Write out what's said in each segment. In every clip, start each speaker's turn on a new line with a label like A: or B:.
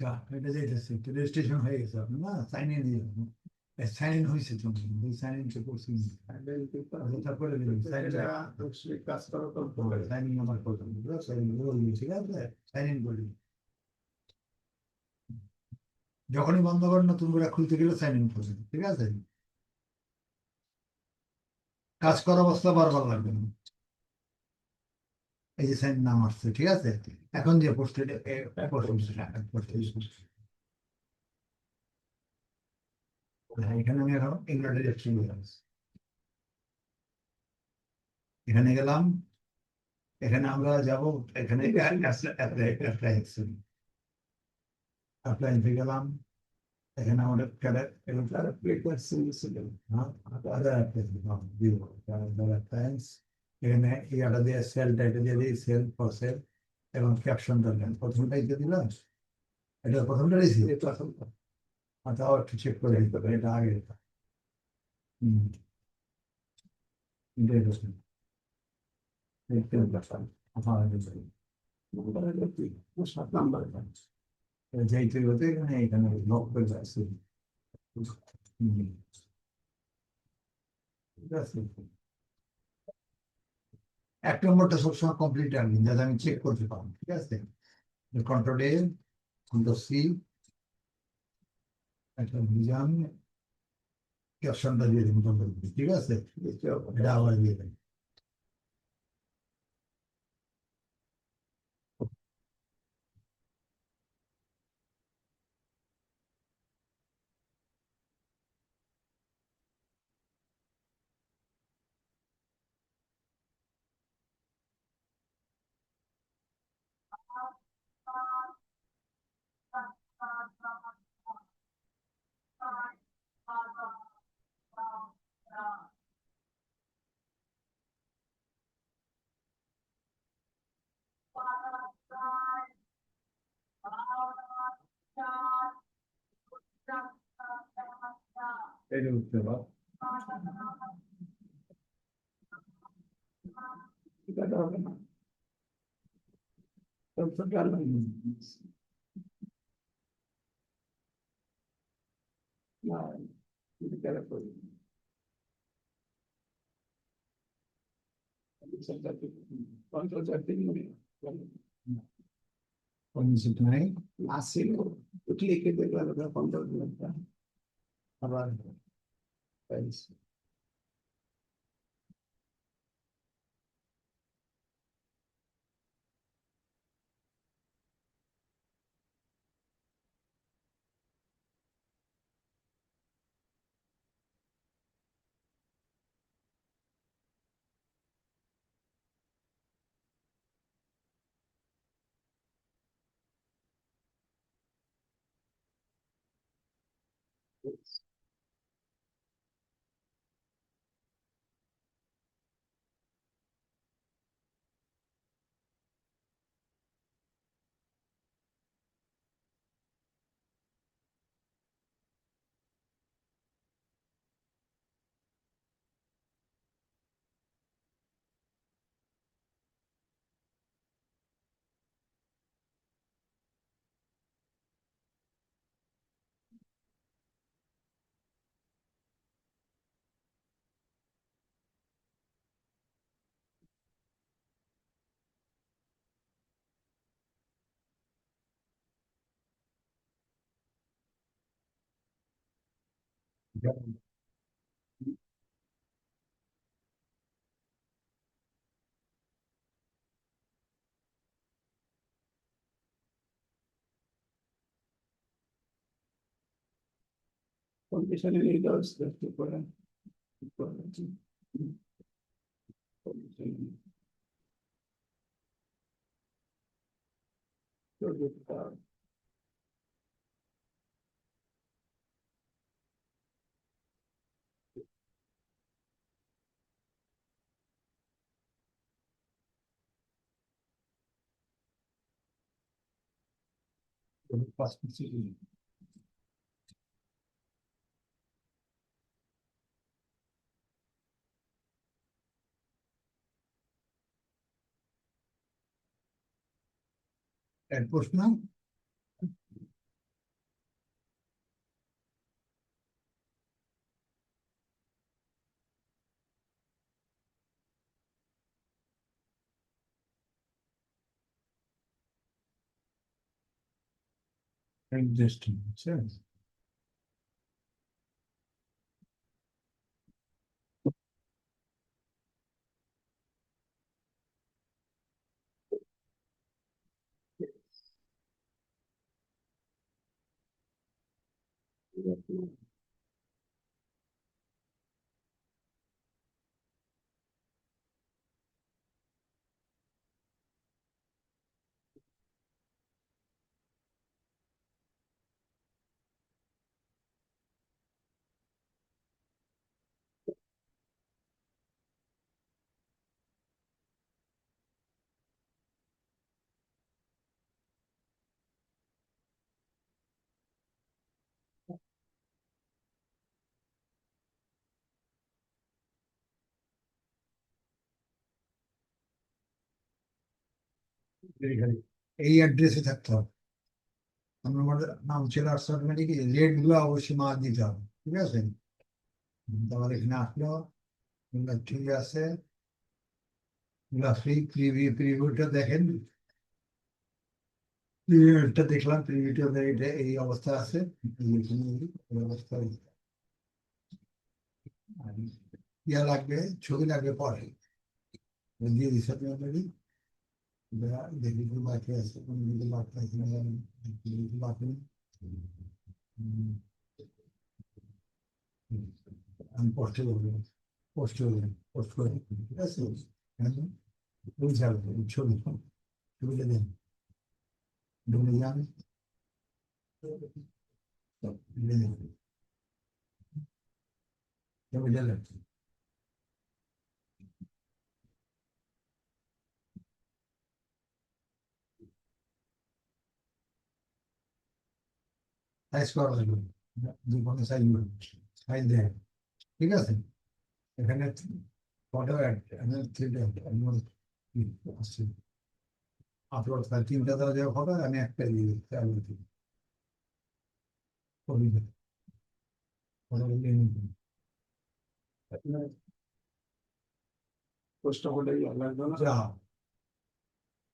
A: আচ্ছা, এটা যাইতেছে রেজিস্ট্রেশন হয়ে গেছে আপনার না? সাইন ইন সাইন ইন হয়েছে তুমি সাইন ইন করছি। আচ্ছা, তারপরে সাইন ইন আমার সাইন ইন ঠিক আছে? সাইন ইন করবি যখনই বন্ধ করেন নতুন করে খুলতে গেলে সাইন ইন করবেন ঠিক আছে? কাজ করা অবস্থা বারবার লাগবে না। এই যে সাইন নাম আসছে ঠিক আছে এখন যে পোস্টেড এখানে আমি এখন ইংল্যান্ডে যাচ্ছি এখানে গেলাম এখানে আমরা যাব এখানে অ্যাপ্লাই গেলাম এখানে আমাদের ক্যাডার এবং
B: তারা প্লেটার ছিল
A: হ্যাঁ আদার ভিউ থ্যাঙ্কস এখানে ইয়াটা দিয়ে সেলটা এটা দিয়ে দিই সেল ফর সেল এবং ক্যাপশনটা দেন প্রথমটা দিয়ে দিলাম। এটা প্রথমটা দিয়েছি?
B: এটা এখন
A: আচ্ছা একটু চেক করে দিতে হবে এটা আগে হুম। এটা এটা এইটা ব্যাপার। হ্যাঁ এটা ঠিক।
B: সাত নাম্বার
A: যেই তুই হতে এখানে এখানে লক করে যাচ্ছে হুম। ঠিক আছে এক নম্বরটা সবসময় কমপ্লিট আনি যাতে আমি চেক করতে পারব, ঠিক আছে? কন্ট্রোল এ কন্ট্রোল সি একটা অপশনটা দিয়ে দিন কন্ট্রোল ঠিক আছে? এটা আবার দিয়ে 때려 때가
B: 이거 나오나 없어 가는 나 이거 때려 버리 Quanto já tem número?
A: Quando isso vai,
B: assim, eu cliquei agora para contar o número. Agora. কেন করি Condition
A: in those
B: that to put on. So,
A: আবার
B: কন্ডিশনে লিডার্স দেখতে পারেন
A: এর প্রশ্ন Interesting, বুঝছেন? এখানে এই অ্যাড্রেসে থাকতে হবে। আমরা নাম ছিল আর্টস মানে কি? রেটগুলো অবশ্যই মার দিতে হবে, ঠিক আছে? তাহলে এখানে আসলো ঠিক আছে প্রিভিউটা দেখেন। প্রিভিউটা দেখলাম প্রিভিউটা এটা এই অবস্থা আছে। অবস্থা ইয়া লাগবে, ছবি লাগবে পরে। দিয়ে দিচ্ছে আপনি already? Veya belirli marka yazdı. Bunu belirli marka yazdı. Belirli marka. আমি পোস্টে করব পোস্ট করব পোস্ট করে ঠিক আছে ওই যাবে ছবি ছবিটা দেন ঢুকে যান ছবিটা লাগছে সাইজ করা লাগবে যে কোনো সাইজ সাইজ দেয়। ঠিক আছে? এখানে ফটো আপলোড হয় তিনটা দেওয়া যাবে ফটো আমি একটা দিয়ে দিচ্ছি আমি দিই নিন।
B: পোস্টটা লাগবে না?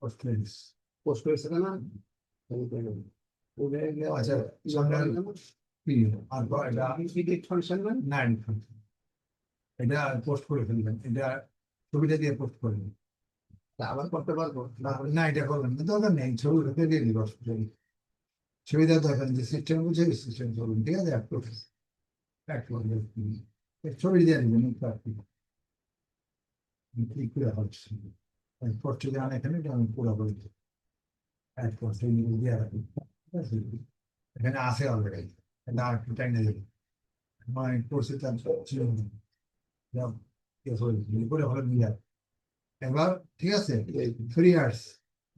A: পোস্ট প্লেস
B: পোস্ট না?
A: আচ্ছা, আর বা- এটা
B: ফাংশন না
A: না এটা পোস্ট করে ফেলবেন এটা ছবিটা দিয়ে পোস্ট করবেন
B: আবার করতে পারব
A: না এটা করবেন না দরকার নেই ছবি দিয়ে দিব ছবি। দেওয়ার দরকার যে সিস্টেম বুঝে সিস্টেম করবেন ঠিক আছে? এক করবেন এক করবেন ছবি দিয়ে দিবেন কি কি করে হচ্ছে? পোস্টে যান এখানে এটা আমি পুরো করে দিই এক পোস্টে দিয়ে রাখি আছে এখানে আসে অলরেডি আর টাইম দেবে আমার কোর্সে তার ছিল না। যা কেস হয়ে করে নিয়ে। এবার, ঠিক আছে? থ্রি ইয়ার্স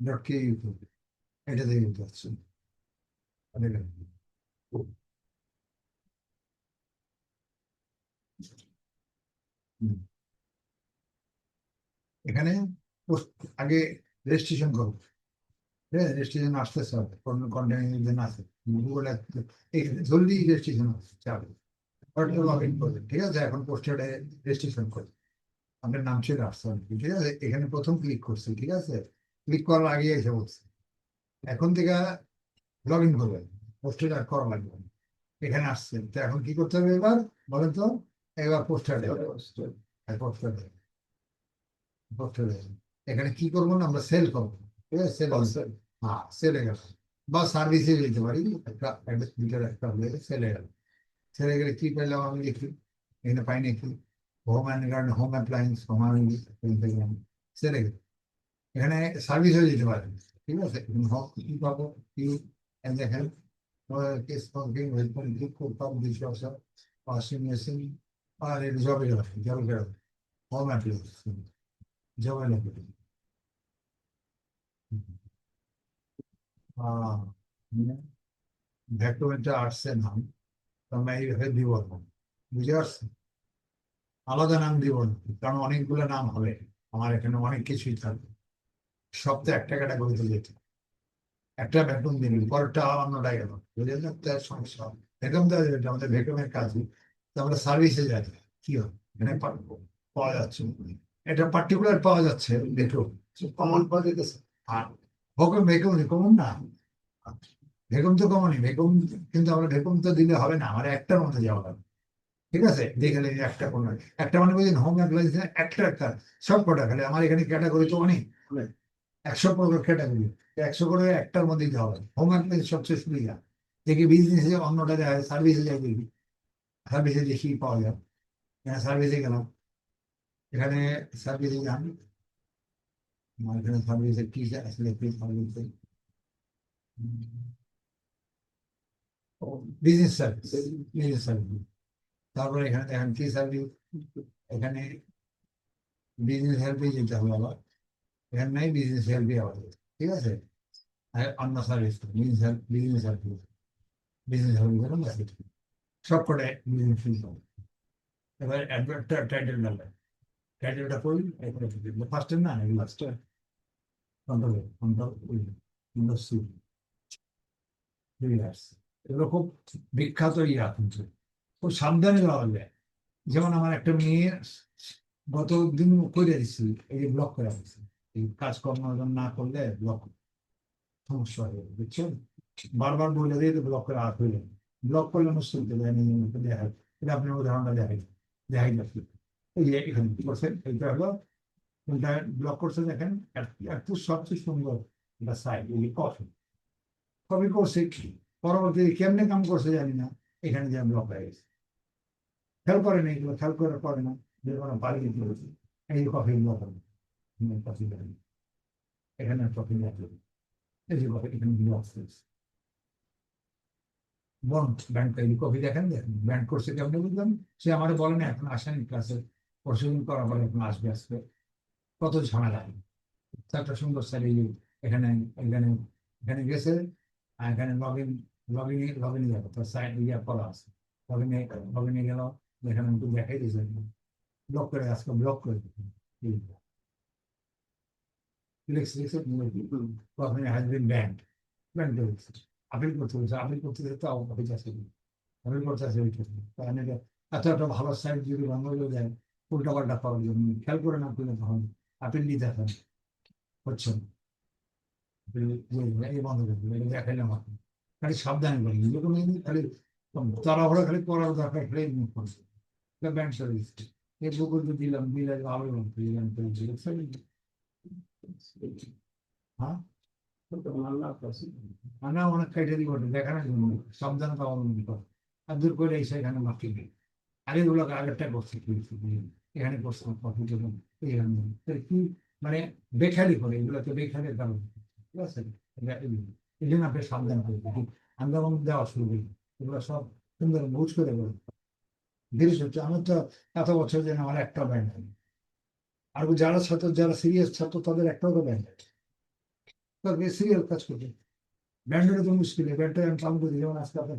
A: ডট কে ইউটিউব এটা দিয়ে দিতে হচ্ছে এখানে post- আগে রেজিস্ট্রেশন করো। হ্যাঁ রেজিস্ট্রেশন আসতেছে, কোন কন্টেন্ট আছে। গুগল জলদি রেজিস্ট্রেশন আসছে লগ ইন করবেন ঠিক আছে? এখন পোস্টারে রেজিস্ট্রেশন করে। আপনার নাম ছিল আফসান, ঠিক আছে? এখানে প্রথম ক্লিক করছি, ঠিক আছে? ক্লিক করার আগে এসে বলছে। এখন থেকে লগ ইন করবেন পোস্টার আর করা লাগবে। এখানে আসছেন তো এখন কি করতে হবে এবার? বলেন তো, এবার পোস্টার পোস্টার পোস্টার এখানে কি করব না, আমরা সেল করব, ঠিক আছে? সেল হ্যাঁ সেলে গেল বা সার্ভিসে যেতে পারি একটা একটা দুটার একটা হলে সেলে গেল সেলে গেলে কি পেলাম আমি লিখি এখানে পাই নাকি home and guard home appliance home সেলে গেল এখানে সার্ভিসও যেতে পারে ঠিক আছে হোম কি পাবো কি and they have uh, case for being welcome to cook up this also washing machine or a job job ভ্যাকুয়ামটা আসছে নাম তো এইভাবে দিব না। বুঝতে পারছেন আলাদা নাম দিব না কারণ অনেকগুলো নাম হবে আমার এখানে অনেক কিছুই থাকবে। সব তো একটা ক্যাটাগরিতে যেতে একটা ভ্যাকুম দিবি পরেরটা অন্যটা গেল বুঝলেন না তার সমস্যা হবে। ভ্যাকুম দেওয়া যাবে আমাদের ভ্যাকুমের কাজ তো আমরা সার্ভিসে যাই কি হবে? এখানে পাওয়া যাচ্ছে এটা পার্টিকুলার পাওয়া যাচ্ছে ভ্যাকুম
B: কমন পাওয়া যেতেছে।
A: আর ভ্যাকুম ভ্যাকুম কমন না। ভেকম তো কমনই ভেকম কিন্তু আমরা ভেকম তো দিলে হবে না আমার একটার মধ্যে যাওয়া লাগবে ঠিক আছে? দেখলে একটা কোন একটা মানে বুঝলেন হোম অ্যাপ্লায়েন্স একটা একটা সব কটা খালি আমার এখানে ক্যাটাগরি তো অনেক। একশো প্রকার ক্যাটাগরি একশো করে একটার মধ্যে দিতে হবে। হোম অ্যাপ্লায়েন্স সবচেয়ে সুবিধা। দেখি বিজনেসে অন্যটা দেখা যায় সার্ভিসে যাই দেখি। সার্ভিসে দেখি পাওয়া যায়। হ্যাঁ সার্ভিসে গেলাম। এখানে সার্ভিসে যান। আমার এখানে সার্ভিসে কি আসলে কি সার্ভিসে বিজনেস সার্ভিস বিজনেস সার্ভিস তারপরে এখানে দেখেন কি সার্ভিস এখানে বিজনেস হেল্পে যেতে হবে আবার এখানে নাই বিজনেস হেল্পে আবার ঠিক আছে? আর অন্য service business help business help business help সব করে বিজনেস হেল্প এবার অ্যাডভার্টটা টাইটেল ডালে টাইটেলটা করুন এরপরে ফার্স্টের না
B: লাস্টে
A: কন্ট্রোল কন্ট্রোল উইন্ডোজ সি এগুলো খুব বিখ্যাত ইয়া কিন্তু খুব সাবধানে দেওয়া যায়। যেমন আমার একটা মেয়ে গত দিন করে দিচ্ছি এই যে ব্লক করে দিচ্ছি এই কাজকর্ম না করলে ব্লক সমস্যা হয়ে যাবে বুঝছেন বারবার বলে দিয়ে ব্লক করে আর যাবে ব্লক করলে মুশকিল তো দেখা এটা আপনি উদাহরণটা দেখাই দেখাই যাচ্ছে এই যে এখানে করছেন? এইটা হলো ব্লক করছে দেখেন, এত সবচেয়ে সুন্দর এটা সাইড এই কফি কপি করছে কি? কেমনে কাম করছে জানি না। এখানে যে ব্লক হয়ে গেছে খেয়াল করে না এগুলো, খেয়াল করে করে না যে কোনো পালিয়ে দিয়েছে এই কফি হবে কফি এখানে কফি এই যে কফি এখানে এই কফি দেখেন দেখেন। ব্যান্ড করছে কেমনে বুঝলাম? সে আমার বলে না, এখন আসেনি ক্লাসে। পরশুদিন করার পরে এখন আসবে আসবে কত ঝামেলা। একটা সুন্দর স্যার এখানে এখানে এখানে গেছে। এখানে log in log in log in যাবে। তার সাইড ইয়ে করা আছে। লগ ইনে লগ ইনে গেল এখানে একটু দেখাই দিয়েছে। ব্লক করে আজকে ব্লক করে দিয়েছে লিখছে লিখছে কখনই হ্যাজ বিন ব্যান্ড ব্যান্ড করে দিচ্ছে আপিল করতে বলছে আপিল করতে দিতে তো অফিস আছে। আপিল করতে আছে ওইটা কারণ এটা এত একটা ভালো সাইড যদি বন্ধ যায় উল্টা পাল্টা করার জন্য খেয়াল করে না করলে তখন আপিল দিতে হচ্ছে না আপিল দিয়ে এই বন্ধ করে দিবে এটা সাবধানে এই খালি তাড়াহুড়া খালি করার দরকার খালি ব্যাংক সার্ভিস এই বুকুর তো দিলাম দিলে দিলাম হ্যাঁ মানে এখানে মানে বেখারি করে এগুলো তো বেখারের কারণ করে। হচ্ছে। আমার তো এত বছর যেন আমার একটা যারা যারা তাদের তো সিরিয়াল ব্যান্ডের তো মুশকিল। যেমন আজকে আপনার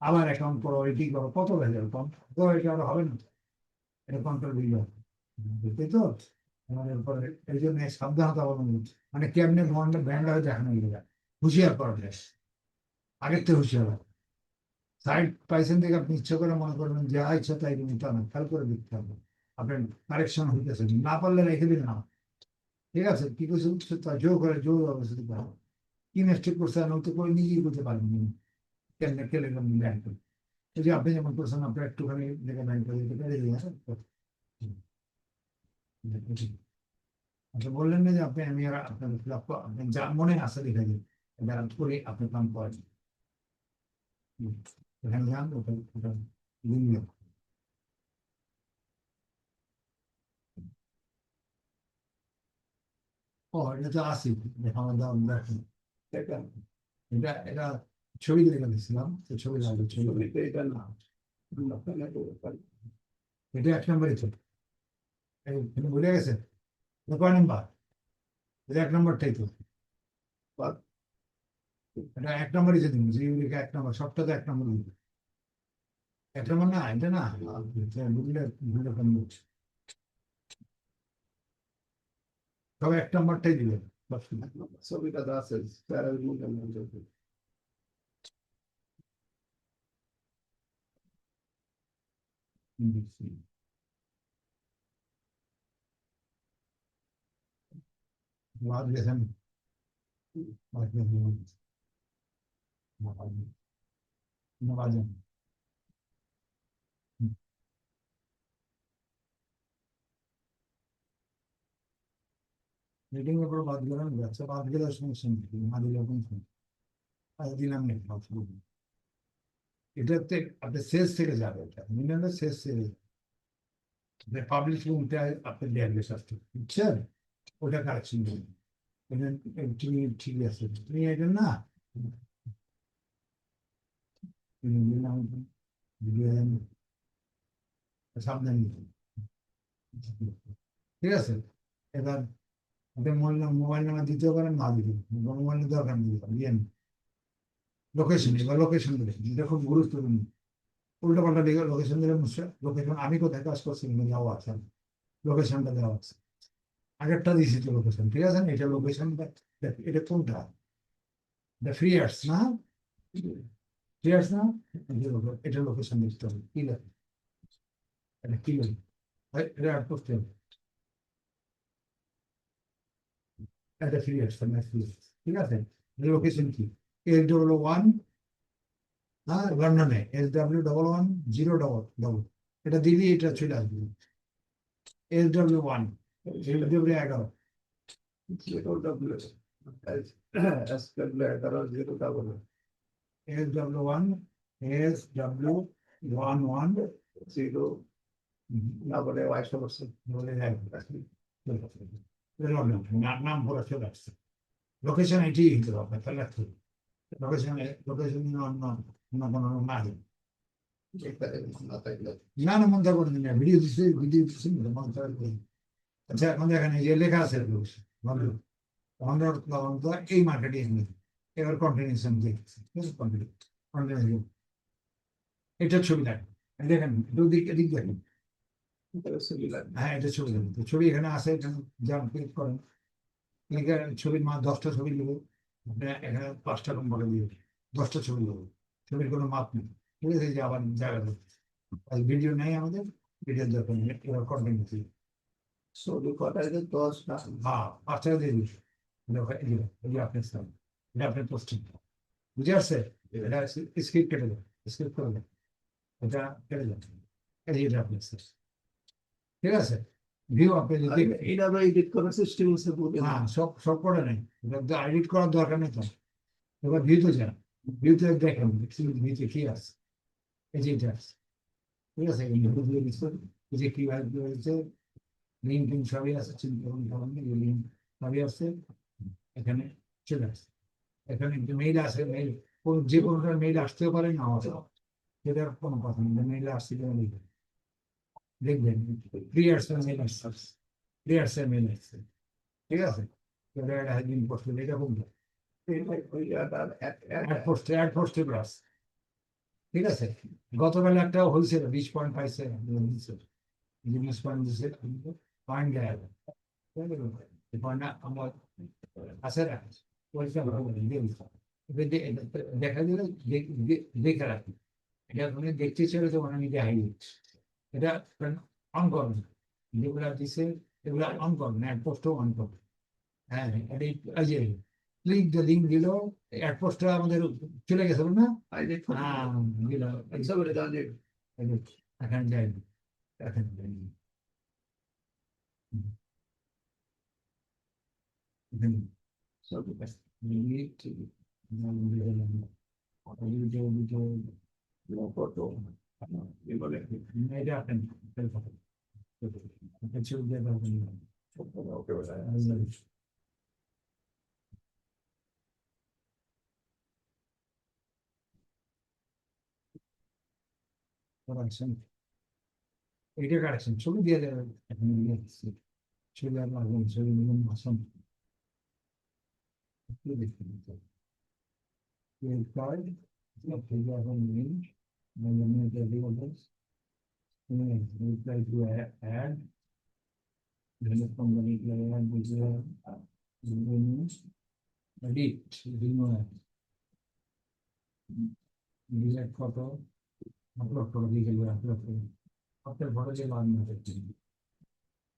A: আবার অ্যাকাউন্ট করো এটি করো, কত ভেজাল কম তো এটা হবে না? এটা কন্ট্রোল তো? এবার এরপরে এই জন্য সাবধানতা অবলম্বন। মানে কেমনে ব্যান্ড ব্যান্ড দেখানো গেলে হুঁশিয়ার যায় আগের থেকে হুঁশিয়ার সাইড পাইছেন থেকে আপনি ইচ্ছা করে মনে করবেন যা ইচ্ছা তাই দিন তা না খেয়াল করে দেখতে হবে। আপনার কারেকশন হইতেছে। না পারলে রেখে দিন না। ঠিক আছে? কি করছে তা জোর করে জোর কি মিস্টেক করছে না তো করে নিজেই করতে পারবেন না। কেন কেলে ব্যান করে আপনি যেমন করছেন, আপনার একটুখানি দেখে ব্যান করে দিতে আচ্ছা বললেন না যে আপনি আমি আর আপনার লক্ষ্য যা মনে আছে লিখে দিন। এটা করে আপনি কাম করেন। এখানে যান ওটা ওটা ও এটা তো আসি দেখা দেখেন এটা এটা ছবি দেখে দিচ্ছিলাম তো ছবি লাগবে ছবি।
B: এটা না
A: এটা এক ছিল এই তুমি বুঝে গেছে এটা কয় নাম্বার এক নম্বরটাই তো। এটা এক নম্বরই যে তুমি এক নম্বর সবটা তো এক নম্বর এক নম্বর না এটা না বুঝলে বুঝলে কেন বলছি তবে এক নম্বরটাই বাস
B: ছবিটা তো আছে parallel movement
A: Vazgeçem. Vazgeçem. বাজেন reading এর পর বাদ গেলাম যাচ্ছে বাদ গেলে সমস্যা নেই না দিলে কোনো সমস্যা আজ দিলাম না বাদ করব। এটাতে আপনি শেষ থেকে যাবে এটা মিলিয়নের শেষ থেকে পাবলিশ উল্টে আপনি দেখবে শাস্তি বুঝছেন ওটা কারেকশন ঠিক আছে? তুমি এটা না সাবধান নাম্বার দিতে পারেন, না মোবাইল দরকার নেই। লোকেশন লোকেশন দিলে এটা খুব গুরুত্বপূর্ণ। উল্টো পাল্টা দিকে লোকেশন দিলে লোকেশন আমি কোথায় কাজ করছি? দেওয়া আছে। লোকেশনটা দেওয়া আছে। দিয়েছি তো লোকেশন ঠিক আছে? এটা লোকেশনটা এটা কোনটা? ফ্রি আর্টস না? ফ্রি আর্টস না? এটা লোকেশন দিতে হবে, কি লাগে এটা কি লাগে এটা অ্যাড করতে হবে। এটা ফ্রি আর্টস না ফ্রি ঠিক আছে? লোকেশন কি? এল ডবল ওয়ান হ্যাঁ লন্ডনে S W double one zero double double এটা দিলি এটা চলে আসবে। এস ডাব্লিউ ওয়ান এগারো।
B: S
A: W
B: one S W one
A: one নাম ভরা চলে আসছে। লোকেশন এটি দিতে হবে তাহলে লোকেশন লোকেশন অন্য অন্য কোনো নাই
B: এখানে না থাকলে।
A: না না মন থাকবে না। ভিডিও দিচ্ছে ভিডিও দিচ্ছে মন থাকবে আচ্ছা এখানে যে লেখা আছে বন্ধু। তো এই মার্কেটে এবার কন্টিনিউশন দেখছি কন্টিনিউ এটা ছবি দেখেন। দেখেন দুদিক এদিক দেখেন। হ্যাঁ এটা ছবি দেখেন। তো ছবি এখানে আছে যান ক্লিক করেন। ছবির মা দশটা ছবি নেব এখানে পাঁচটা নম্বরে দিয়ে দশটা ছবি নেব ছবির কোনো মাপ নেই। ঠিক আছে এই যে আবার জায়গা ভিডিও নেই আমাদের ভিডিও দরকার নেই। এবার কন্টিনিউ
B: ছবি কটায় যে দশটা
A: হ্যাঁ পাঁচ টাকা দিয়ে এটা আপনার স্থান এটা আপনার পোস্টিং বুঝে আসছে এটা স্ক্রিপ্ট কেটে দেন স্ক্রিপ্ট করে দেন এটা কেটে দেন এই এটা আপনার স্থান ঠিক আছে ভিউ আপনি যদি
B: এটা আমরা এডিট করার সিস্টেম আছে
A: হ্যাঁ সব সব করে নেই এটা এডিট করার দরকার নেই তো এবার ভিউতে যান ভিউতে দেখেন ভিউতে কি আছে এই যে এটা আছে ঠিক আছে এই যে কি লিঙ্ক টিঙ্ক সবই আছে চিন্তা কারণ নেই লিঙ্ক সবই আছে, এখানে চলে আসছে এখানে মেইল আছে মেইল কোন যে কোনো মেইল আসতেও পারে না আসতে সেটার কোনো কথা নেই মেইল আসছে মেইল দেখবেন। প্রিয়ার্সের মেইল আসছে প্রিয়ার্সের মেইল আসছে। ঠিক আছে? এটা দিন পোস্ট এটা প্লাস ঠিক আছে? গতকাল একটা হয়েছিল, বিশ পয়েন্ট পাইছে বিশ পয়েন্ট দিচ্ছে পয়েন্ট দেয় পয়েন্টটা আমার আছে না ওইটা দেখা দিলে দেখে রাখি এটা তুমি দেখতে চাইলে তো মানে নিজে হাই এটা অন করবেন যেগুলা দিছে এগুলা পোস্টও অন করবেন হ্যাঁ এটা যে ক্লিক দ্য লিঙ্ক দিল অ্যাড পোস্টটা আমাদের চলে গেছে না হ্যাঁ দিল
B: ছবিটা জানি
A: এখন যাই এখন যাই এখানে
B: ছবি
A: delete video video
B: ফটো এবারে
A: এটা আপনি কিছু দিয়ে দেবেন
B: ওকে
A: কারেকশন এইটা কারেকশন ছবি দিয়ে দেবেন এখন দিয়ে দিচ্ছি ছবি আর লাগবে না, ছবি নিলাম আসন একটু দেখতে দিতে Credit card, ছবি şeyler var bunu söylemem lazım. We'll guide the program range when you need the reorders. We'll try to add the company layer with the menus. Edit, remove. Delete photo. Upload for the upload. After photo, you want to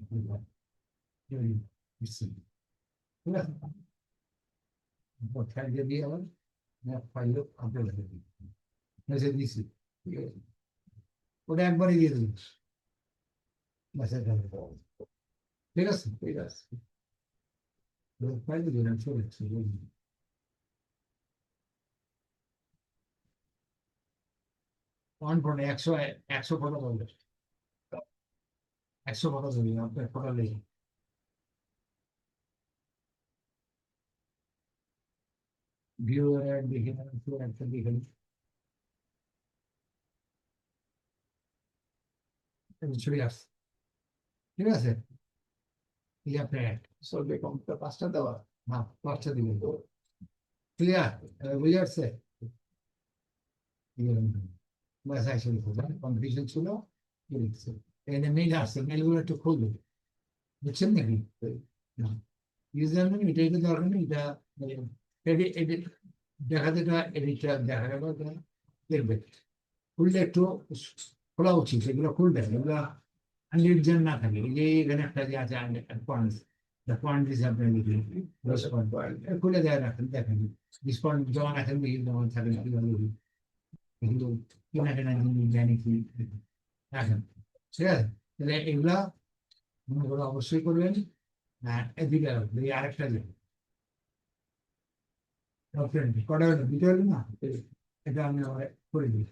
A: ঘরে বেশি Just for yes. Portfolio দিয়ে আবার ফাইলও upload করে দিই message দিছি ঠিক আছে ওটা একবারই দিয়ে দিবি মেসেজ হবে ঠিক আছে
B: ঠিক আছে
A: ফাইল দিলাম চলে অন ফোনে একশো একশো ফটো বলবে একশো ফটো দেবে আপনার ফটো লিখে ভিউয়ার দেখে একটা দেখে চলে আসছে ঠিক আছে এই আপনার
B: সর্বে কমটা পাঁচটা দেওয়া
A: হ্যাঁ পাঁচটা দিবেন ক্লিয়ার বুঝে আসছে বাস আসলে কম্পিটিশন ছিল কি লিখছে এখানে মেইল আসছে মেলগুলো একটু খুলবে বুঝছেন নাকি? ইউজার নেম এটা এটা দরকার নেই, এটা এডি দেখাতে এডিটটা দেখা গেল দেখবে। খুললে একটু খোলা উচিত, এগুলো খুলবে এগুলো আনলিজেন না থাকে। এই যে এখানে একটা যে আছে পয়েন্ট দ্য পয়েন্ট ইজ আপনার রেসপন্ড খুলে দেয় রাখেন, দেখেন। ঠিক আছে? তাহলে এগুলা মনে করে অবশ্যই করবেন। এদিকে আরেকটা যে কটা হলো? হলো না? এটা আমি করে দিই।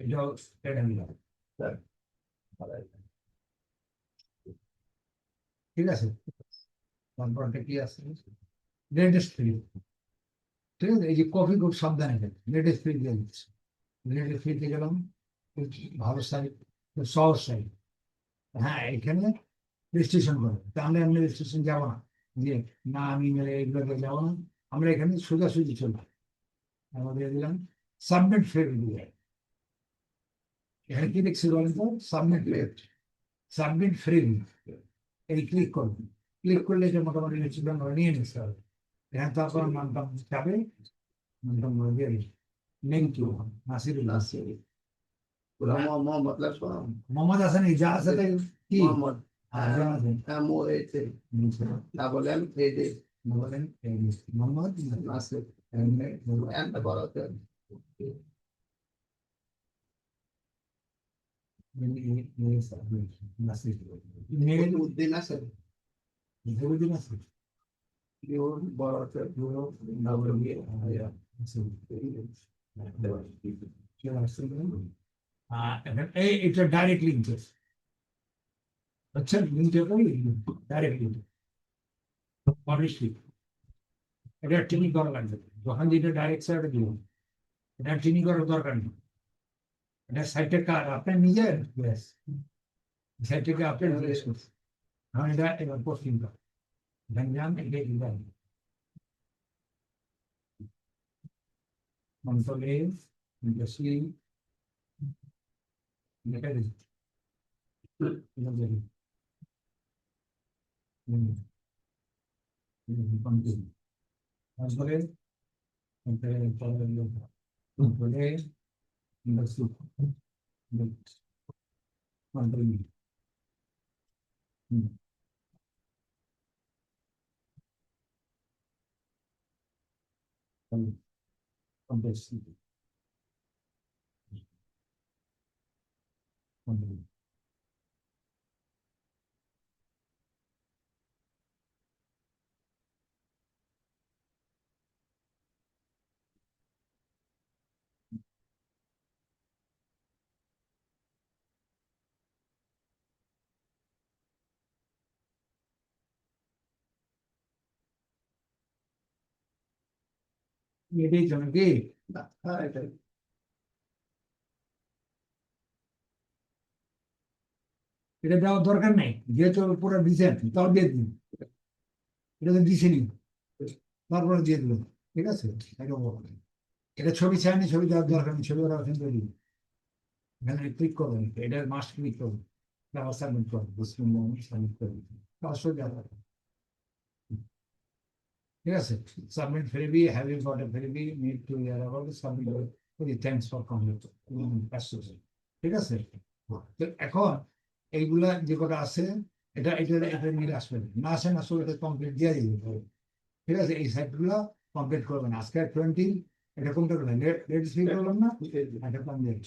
A: এটাও এটা নিলাম ঠিক আছে? তারপরটা কি আছে? লেটেস্ট ফ্রি ঠিক আছে? এই যে কফি খুব সাবধানে লেটেস্ট ফ্রি দিয়ে দিচ্ছে। লেটেস্ট ফ্রিতে গেলাম। ভালো সাইড সহজ সাইড হ্যাঁ এখানে রেজিস্ট্রেশন করবে তাহলে আমি রেজিস্ট্রেশন যাব না। যে না, আমি এগুলোতে যাব না। আমরা এখানে সোজাসুজি চলবো। আমাদের দিলাম সাবমিট ফের দিয়ে এখানে কি দেখছি বলেন তো? সাবমিট সাবমিট ফ্রি এই ক্লিক করবেন ক্লিক করলে এটা মোটামুটি রেজিস্ট্রেশন নিয়ে নিতে হবে। এখানে তো আপনার নামটাম যাবে নামটাম দিয়ে লিঙ্ক টু নাসিরুল্লাহ
B: নাসির পুরা মোহাম্মদ লাসলাম
A: মোহাম্মদ হাসান যা আছে তাই কি
B: মোহাম্মদ
A: আর যা আছে
B: M O H A double M A D
A: বলেন এই মোহাম্মদ
B: নাসির
A: এমনি
B: এম টা বড় আছে
A: নাসির মেল
B: উদ্দিন আছে
A: জরুরি নাসির
B: ইউ বড় আছে
A: পুরো
B: ডাবল ইয়ে
A: এই এটা ডাইরেক্ট লিঙ্ক আচ্ছা লিঙ্কটা করি ডাইরেক্ট লিঙ্ক অবভিয়াসলি এটা টিনি করা লাগবে যখন যেটা ডাইরেক্ট সাইডে দিব এটা টিনি করার দরকার নেই এটা সাইটে কার আপনার নিজের ব্যাস সাইটটাকে আপনার জিজ্ঞেস করছে হ্যাঁ এটা এবার পশ্চিম কার গঞ্জাম এটা ইন্দান Montones, Brasil, Mecanismo. তারপরে তারপরে ইন্ডাস্ট্রি Conversível. কোম্পানি কোম্পানি এটাই জন্য কি
B: হ্যাঁ এটাই
A: এটা দেওয়ার দরকার নেই। যেহেতু পুরো দিচ্ছেন তাও দিয়ে দিন এটা তো দিছেনি তারপরে দিয়ে দিল। ঠিক আছে? এটা ছবি চাইনি ছবি দেওয়ার দরকার নেই। ছবি ওরা ওখানে তৈরি এখানে ক্লিক করবেন এটা মাস্ট ক্লিক করবেন তারপর সাবমিট করবেন মুসলিম সাবমিট করবেন না। ঠিক আছে? সাবমিট ফেরবি হ্যাভ গট এ ফেরবি নিড টু ইয়ার সাবমিট ওই থ্যাঙ্কস ফর ঠিক আছে? তো এখন এইগুলা যে কটা আছে এটা এটা এটা নিয়ে আসবে না। আসে না আসলে এটা কমপ্লিট দিয়ে দিবে। ঠিক আছে এই সাইটগুলো কমপ্লিট করবেন আজকে টোয়েন্টি এটা কোনটা করলেন রেড রেড করবেন না এটা কমপ্লিট